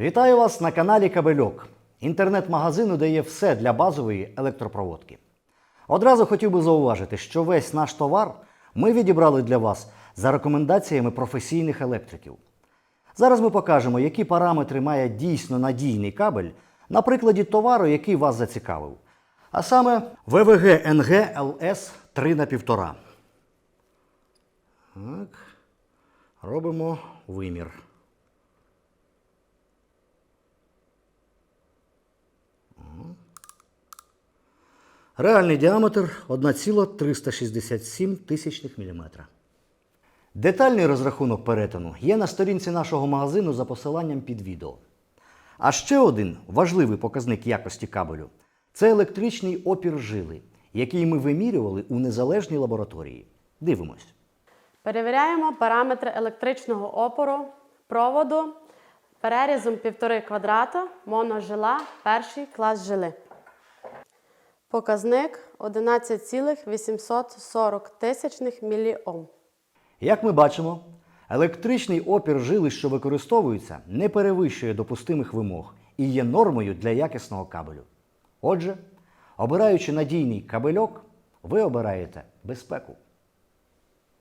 Вітаю вас на каналі Кабельок, інтернет-магазину, де є все для базової електропроводки. Одразу хотів би зауважити, що весь наш товар ми відібрали для вас за рекомендаціями професійних електриків. Зараз ми покажемо, які параметри має дійсно надійний кабель на прикладі товару, який вас зацікавив. А саме ВВГ НГ ЛС 3 на 1,5. Так. Робимо вимір. Реальний діаметр 1,367 тисячних міліметра. Детальний розрахунок перетину є на сторінці нашого магазину за посиланням під відео. А ще один важливий показник якості кабелю це електричний опір жили, який ми вимірювали у незалежній лабораторії. Дивимось. Перевіряємо параметри електричного опору проводу перерізом 1,5 квадрата моножила перший клас жили. Показник 11,840 тисячних міліом. Як ми бачимо, електричний опір жили, що використовується, не перевищує допустимих вимог і є нормою для якісного кабелю. Отже, обираючи надійний кабельок, ви обираєте безпеку.